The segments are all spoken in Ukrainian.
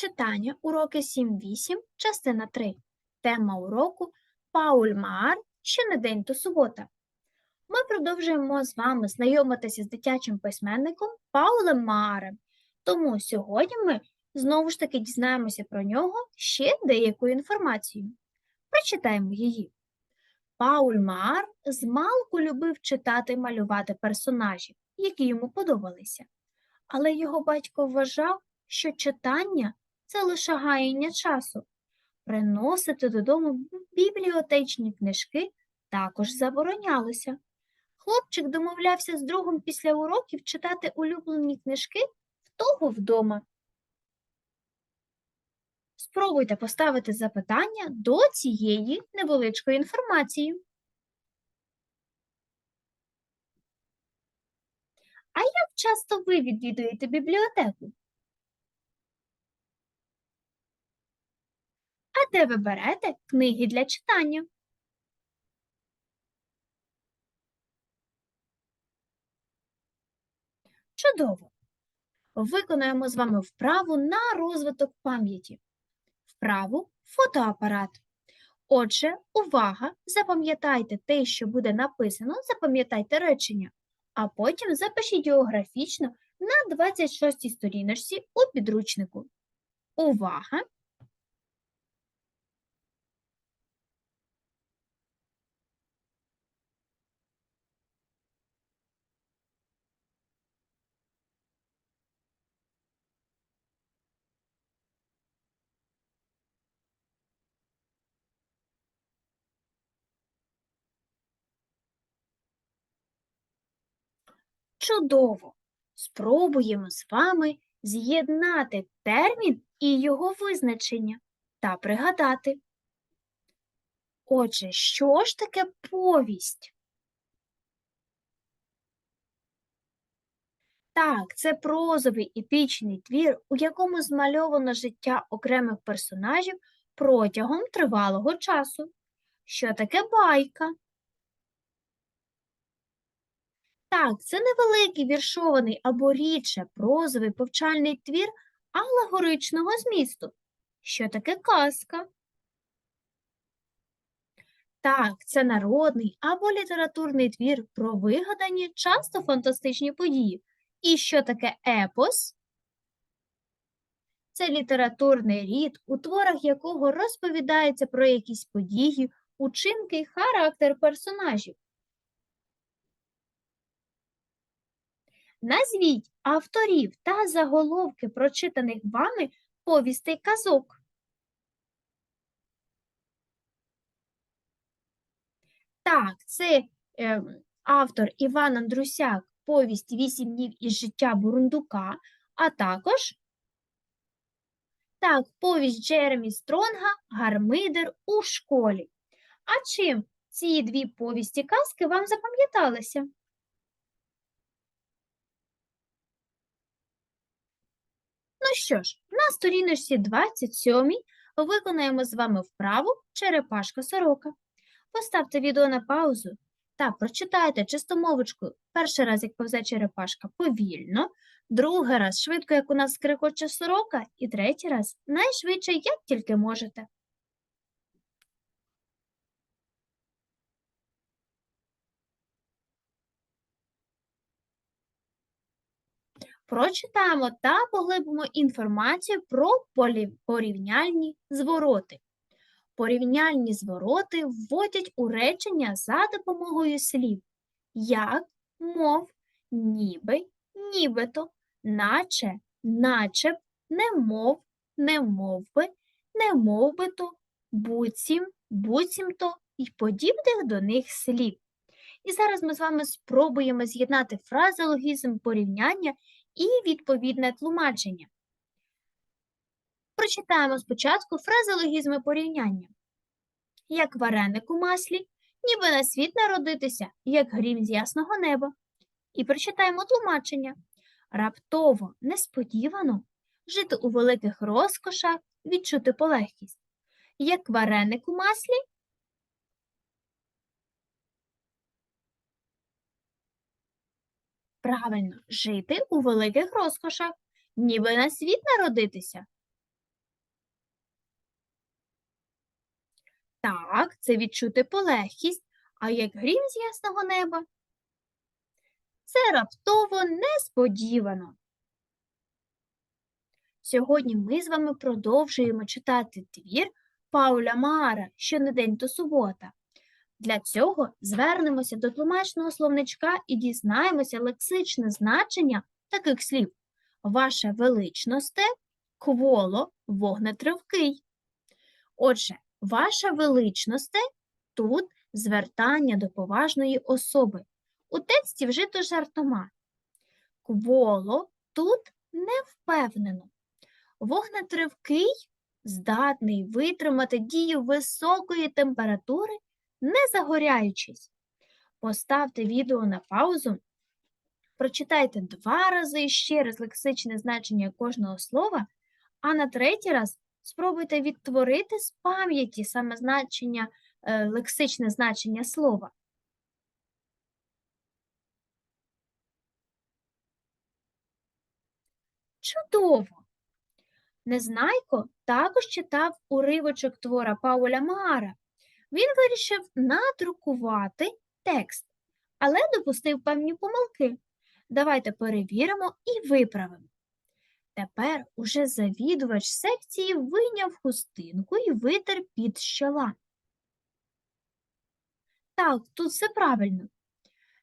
Читання уроки 7-8, частина 3. Тема уроку Пауль Маар день, то субота. Ми продовжуємо з вами знайомитися з дитячим письменником Паулем Маарем. Тому сьогодні ми знову ж таки дізнаємося про нього ще деяку інформацію. Прочитаємо її. Пауль Маар змалку любив читати і малювати персонажів, які йому подобалися. Але його батько вважав, що читання це лише гаяння часу. Приносити додому бібліотечні книжки також заборонялося. Хлопчик домовлявся з другом після уроків читати улюблені книжки в того вдома. Спробуйте поставити запитання до цієї невеличкої інформації. А як часто ви відвідуєте бібліотеку? А де ви берете книги для читання? Чудово! Виконаємо з вами вправу на розвиток пам'яті. Вправу фотоапарат. Отже, увага! Запам'ятайте те, що буде написано, запам'ятайте речення, а потім запишіть його графічно на 26 сторіночці у підручнику. Увага! Чудово! Спробуємо з вами з'єднати термін і його визначення та пригадати. Отже, що ж таке повість? Так, це прозовий епічний твір, у якому змальовано життя окремих персонажів протягом тривалого часу. Що таке байка? Так, це невеликий віршований або рідше прозовий повчальний твір алегоричного змісту. Що таке казка? Так, це народний або літературний твір про вигадані, часто фантастичні події. І що таке епос? Це літературний рід, у творах якого розповідається про якісь події, учинки характер персонажів. Назвіть авторів та заголовки прочитаних вами повістей казок. Так, це е, автор Іван Андрусяк, повість «Вісім днів із життя Бурундука, а також так, повість Джеремі Стронга Гармидер у школі. А чим ці дві повісті казки вам запам'яталися? Ну що ж, на сторіночці 27 виконаємо з вами вправу черепашка сорока. Поставте відео на паузу та прочитайте чистомовочку перший раз, як повзе черепашка, повільно, другий раз швидко, як у нас скрикоче сорока, і третій раз найшвидше, як тільки можете. Прочитаємо та поглибимо інформацію про порівняльні звороти. Порівняльні звороти вводять у речення за допомогою слів як, мов, ніби, нібито, наче, начеб, немов, немовби, немовбито, буцім, буцімто і подібних до них слів. І зараз ми з вами спробуємо з'єднати фразеологізм порівняння і відповідне тлумачення. Прочитаємо спочатку фразеологізми порівняння. Як вареник у маслі, ніби на світ народитися, як грім з ясного неба. І прочитаємо тлумачення. Раптово, несподівано, жити у великих розкошах, відчути полегкість. Як вареник у маслі, Правильно, жити у великих розкошах, ніби на світ народитися. Так, це відчути полегкість, а як грім з ясного неба. Це раптово несподівано. Сьогодні ми з вами продовжуємо читати твір Пауля Маара «Щонедень до субота. Для цього звернемося до тлумачного словничка і дізнаємося лексичне значення таких слів. Ваше величносте, кволо, вогнетривкий. Отже, ваша величносте тут звертання до поважної особи. У тексті вжито жартома. Кволо тут невпевнено. Вогнетривкий здатний витримати дію високої температури, не загоряючись. Поставте відео на паузу, прочитайте два рази ще раз лексичне значення кожного слова, а на третій раз спробуйте відтворити з пам'яті саме значення, е, лексичне значення слова. Чудово! Незнайко також читав уривочок твора Пауля Маара. Він вирішив надрукувати текст, але допустив певні помилки. Давайте перевіримо і виправимо. Тепер уже завідувач секції вийняв хустинку і витер під з. Так, тут все правильно.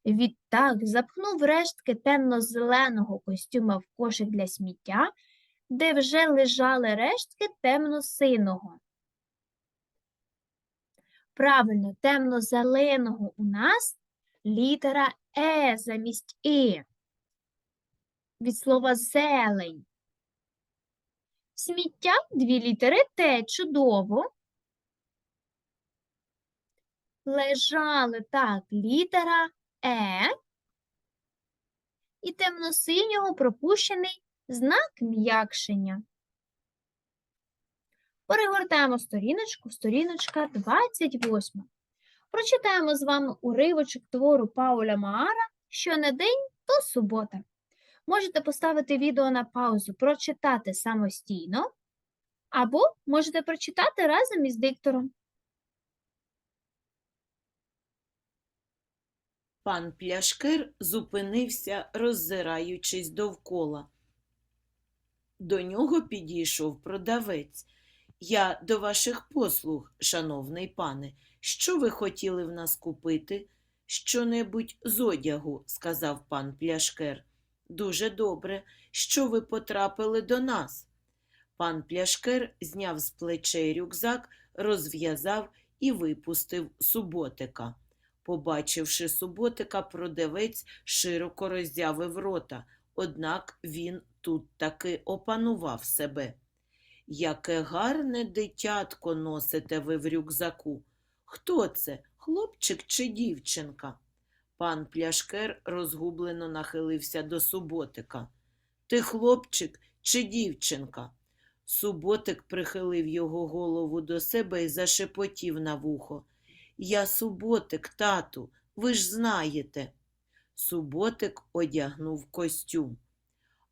Відтак запхнув рештки темно-зеленого костюма в кошик для сміття, де вже лежали рештки темно-синого. Правильно, темно-зеленого у нас літера Е замість І. Від слова зелень. Сміття дві літери Т. Чудово. Лежали так, літера Е. І темно-синього пропущений знак м'якшення. Перегортаємо сторіночку, сторіночка 28. Прочитаємо з вами уривочок твору Пауля Маара «Щонедень то субота. Можете поставити відео на паузу, прочитати самостійно, або можете прочитати разом із диктором. Пан Пляшкир зупинився, роззираючись довкола. До нього підійшов продавець. Я до ваших послуг, шановний пане. Що ви хотіли в нас купити? Що-небудь з одягу, сказав пан Пляшкер. Дуже добре, що ви потрапили до нас. Пан Пляшкер зняв з плечей рюкзак, розв'язав і випустив суботика. Побачивши суботика, продавець широко роззявив рота, однак він тут таки опанував себе. Яке гарне дитятко носите ви в рюкзаку. Хто це, хлопчик чи дівчинка? Пан Пляшкер розгублено нахилився до суботика. Ти хлопчик чи дівчинка? Суботик прихилив його голову до себе і зашепотів на вухо. Я суботик, тату, ви ж знаєте. Суботик одягнув костюм.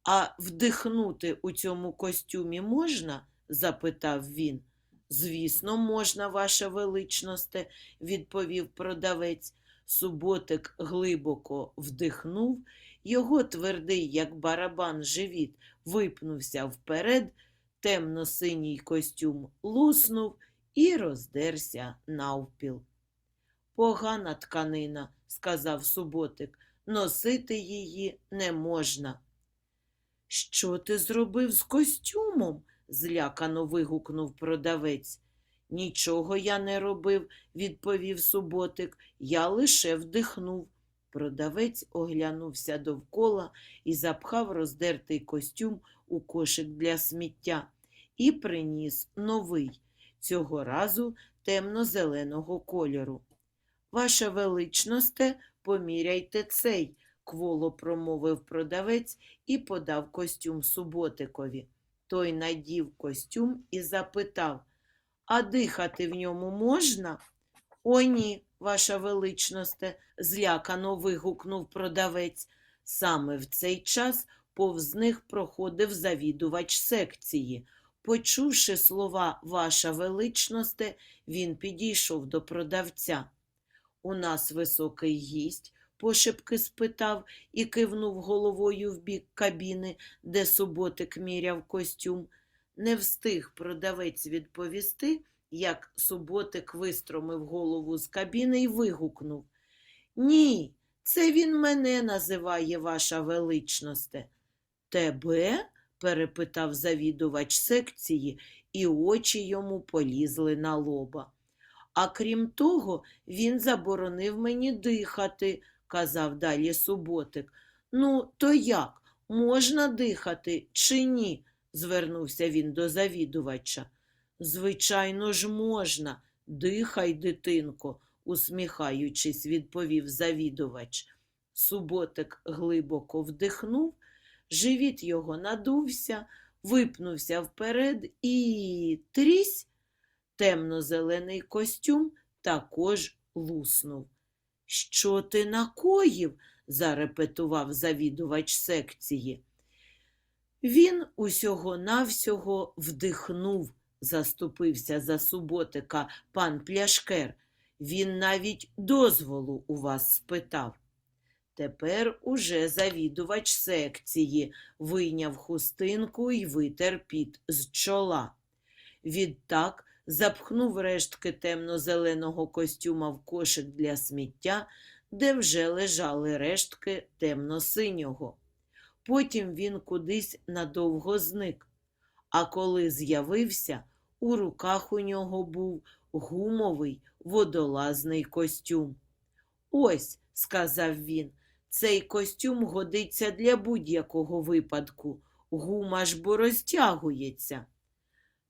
А вдихнути у цьому костюмі можна? запитав він. Звісно, можна, ваша величносте, відповів продавець. Суботик глибоко вдихнув, його твердий, як барабан, живіт випнувся вперед, темно-синій костюм луснув і роздерся навпіл. Погана тканина, сказав суботик, носити її не можна. Що ти зробив з костюмом? злякано вигукнув продавець. Нічого я не робив, відповів суботик, я лише вдихнув. Продавець оглянувся довкола і запхав роздертий костюм у кошик для сміття і приніс новий, цього разу темно-зеленого кольору. Ваша величносте, поміряйте цей, кволо промовив продавець і подав костюм суботикові. Той надів костюм і запитав, а дихати в ньому можна? О, ні, ваша величносте, злякано вигукнув продавець. Саме в цей час повз них проходив завідувач секції. Почувши слова Ваша величносте, він підійшов до продавця. У нас високий гість, пошепки спитав і кивнув головою в бік кабіни, де суботик міряв костюм. Не встиг продавець відповісти, як суботик вистромив голову з кабіни і вигукнув. Ні, це він мене називає, ваша величносте. Тебе? перепитав завідувач секції, і очі йому полізли на лоба. А крім того, він заборонив мені дихати, казав далі суботик. Ну, то як? Можна дихати чи ні? звернувся він до завідувача. Звичайно ж, можна. Дихай, дитинко, усміхаючись, відповів завідувач. Суботик глибоко вдихнув, живіт його надувся, випнувся вперед і трісь. Темно-зелений костюм також луснув. Що ти накоїв? зарепетував завідувач секції. Він усього-навсього вдихнув, заступився за суботика пан Пляшкер. Він навіть дозволу у вас спитав. Тепер уже завідувач секції вийняв хустинку і витер піт з чола. Відтак запхнув рештки темно-зеленого костюма в кошик для сміття, де вже лежали рештки темно-синього. Потім він кудись надовго зник, а коли з'явився, у руках у нього був гумовий водолазний костюм. Ось, сказав він, цей костюм годиться для будь-якого випадку. Гума ж бо розтягується.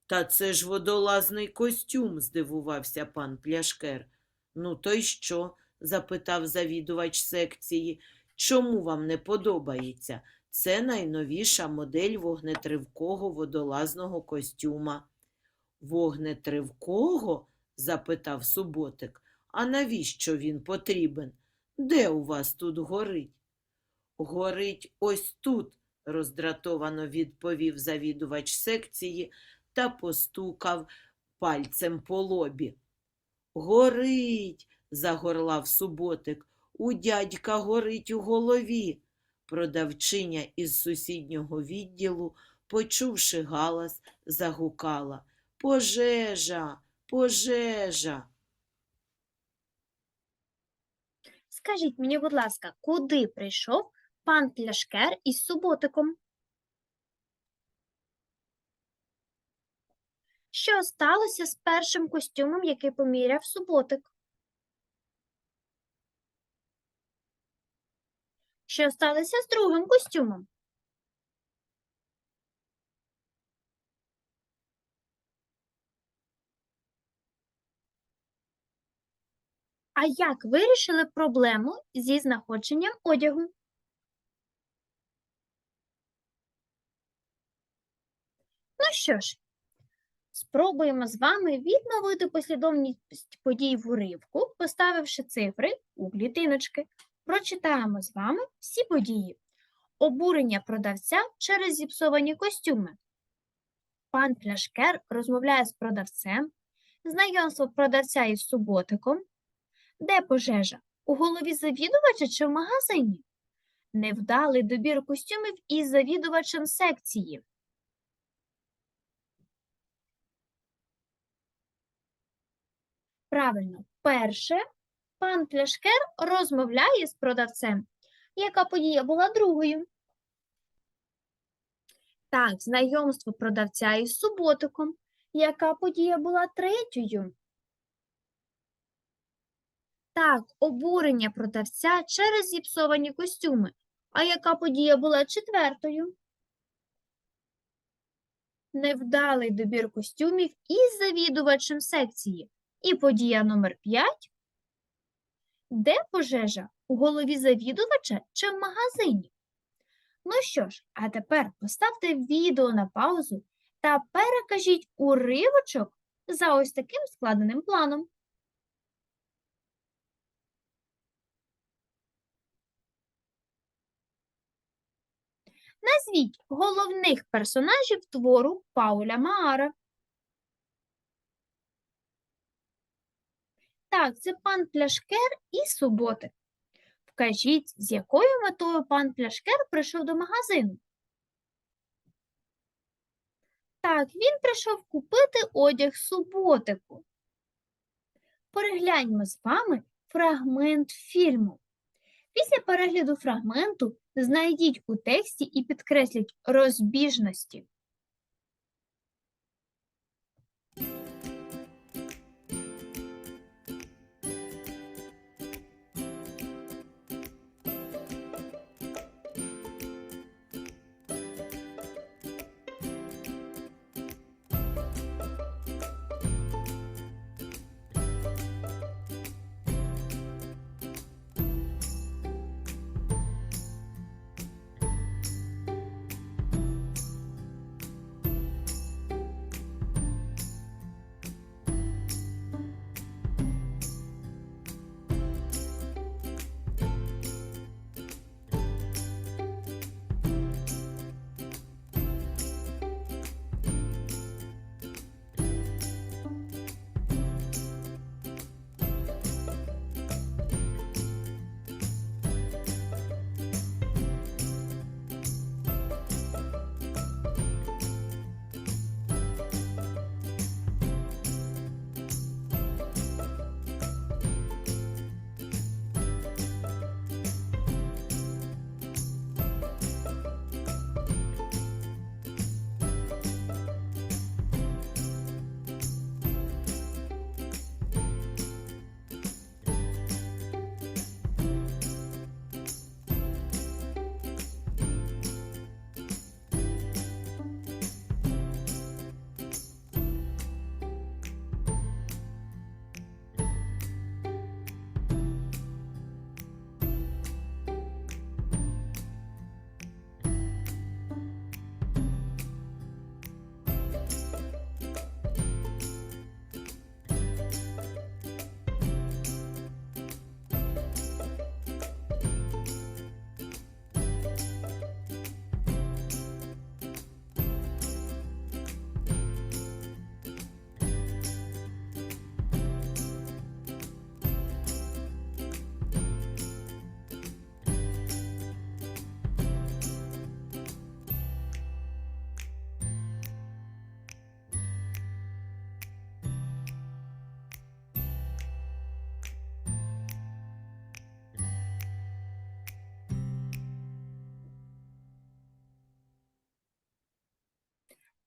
Та це ж водолазний костюм, здивувався пан Пляшкер. Ну, то й що? запитав завідувач секції. Чому вам не подобається? Це найновіша модель вогнетривкого водолазного костюма. Вогнетривкого? запитав суботик. А навіщо він потрібен? Де у вас тут горить? Горить ось тут, роздратовано відповів завідувач секції та постукав пальцем по лобі. Горить, загорлав суботик. У дядька горить у голові. Продавчиня із сусіднього відділу, почувши галас, загукала Пожежа, пожежа. Скажіть мені, будь ласка, куди прийшов пан Пляшкер із суботиком? Що сталося з першим костюмом, який поміряв суботик? Що сталося з другим костюмом? А як вирішили проблему зі знаходженням одягу? Ну що ж, спробуємо з вами відновити послідовність подій в уривку, поставивши цифри у клітиночки. Прочитаємо з вами всі події. Обурення продавця через зіпсовані костюми. Пан Пляшкер розмовляє з продавцем, знайомство продавця із суботиком. Де пожежа? У голові завідувача чи в магазині? Невдалий добір костюмів із завідувачем секції. Правильно, перше, пан Пляшкер розмовляє з продавцем. Яка подія була другою? Так, знайомство продавця із суботиком. Яка подія була третьою? Так, обурення продавця через зіпсовані костюми. А яка подія була четвертою? Невдалий добір костюмів із завідувачем секції. І подія номер 5. Де пожежа? У голові завідувача чи в магазині? Ну що ж, а тепер поставте відео на паузу та перекажіть уривочок за ось таким складеним планом. Назвіть головних персонажів твору Пауля Маара. Так, це пан Пляшкер і Суботик. Вкажіть, з якою метою пан Пляшкер прийшов до магазину. Так, він прийшов купити одяг суботику. Перегляньмо з вами фрагмент фільму. Після перегляду фрагменту знайдіть у тексті і підкресліть розбіжності.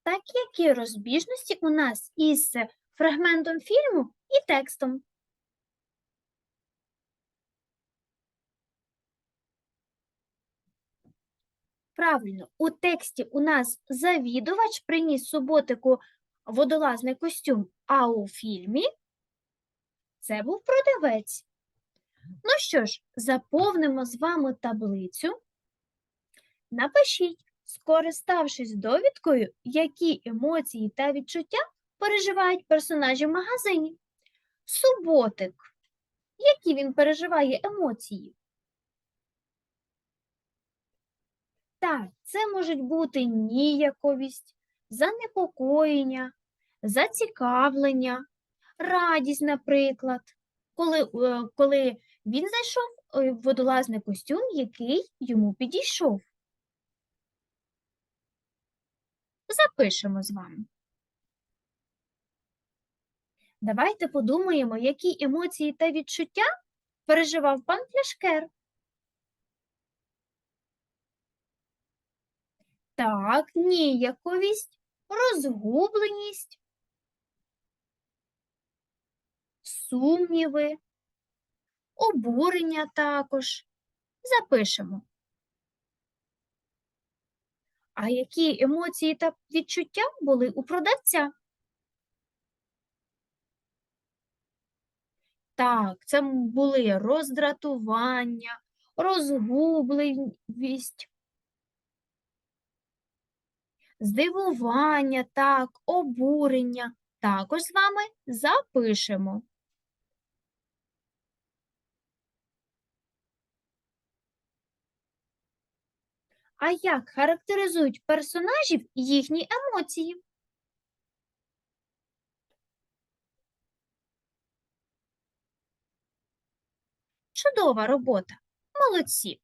Так які розбіжності у нас із фрагментом фільму і текстом? Правильно, у тексті у нас завідувач приніс суботику водолазний костюм, а у фільмі це був продавець. Ну що ж, заповнимо з вами таблицю. Напишіть, скориставшись довідкою, які емоції та відчуття переживають персонажі в магазині. Суботик. Які він переживає емоції? Так, це можуть бути ніяковість, занепокоєння, зацікавлення, радість, наприклад, коли, е, коли він знайшов е, водолазний костюм, який йому підійшов. Запишемо з вами. Давайте подумаємо, які емоції та відчуття переживав пан Пляшкер. Так, ніяковість, розгубленість, сумніви, обурення також. Запишемо. А які емоції та відчуття були у продавця? Так, це були роздратування, розгубленість, здивування, так, обурення. Також з вами запишемо. А як характеризують персонажів їхні емоції? Чудова робота. Молодці.